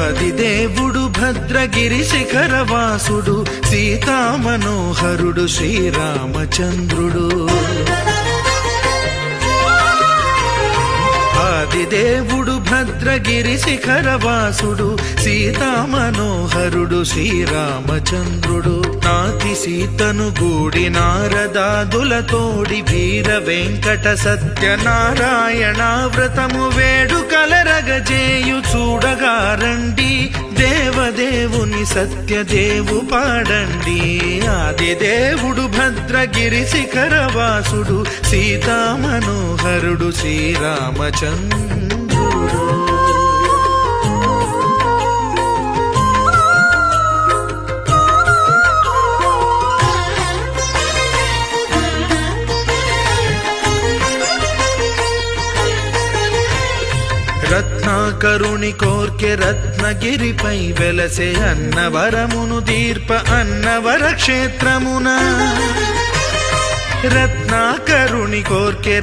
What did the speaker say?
ఆదిదేవుడు భద్రగిరి శిఖరవాసుడు సీతామనోహరుడు శ్రీరామచంద్రుడు. ఆదిదేవుడు భద్రగిరి శిఖరవాసుడు సీతామనోహరుడు శ్రీరామచంద్రుడు. నాతి సీతను గూడి నారదాదులతోడి వీర వెంకట సత్యనారాయణ వ్రతము వేడుకల రండి దేవదేవుని సత్యదేవు పాడండి. ఆది దేవుడు భద్రగిరి శిఖరవాసుడు సీతామనోహరుడు శ్రీరామచంద్ర రత్నాకరుణి కోర్కె రత్నగిరిపై వెలసే అన్నవరమును దీర్ప అన్నవర క్షేత్రమున రత్నాకరుణి కోర్కె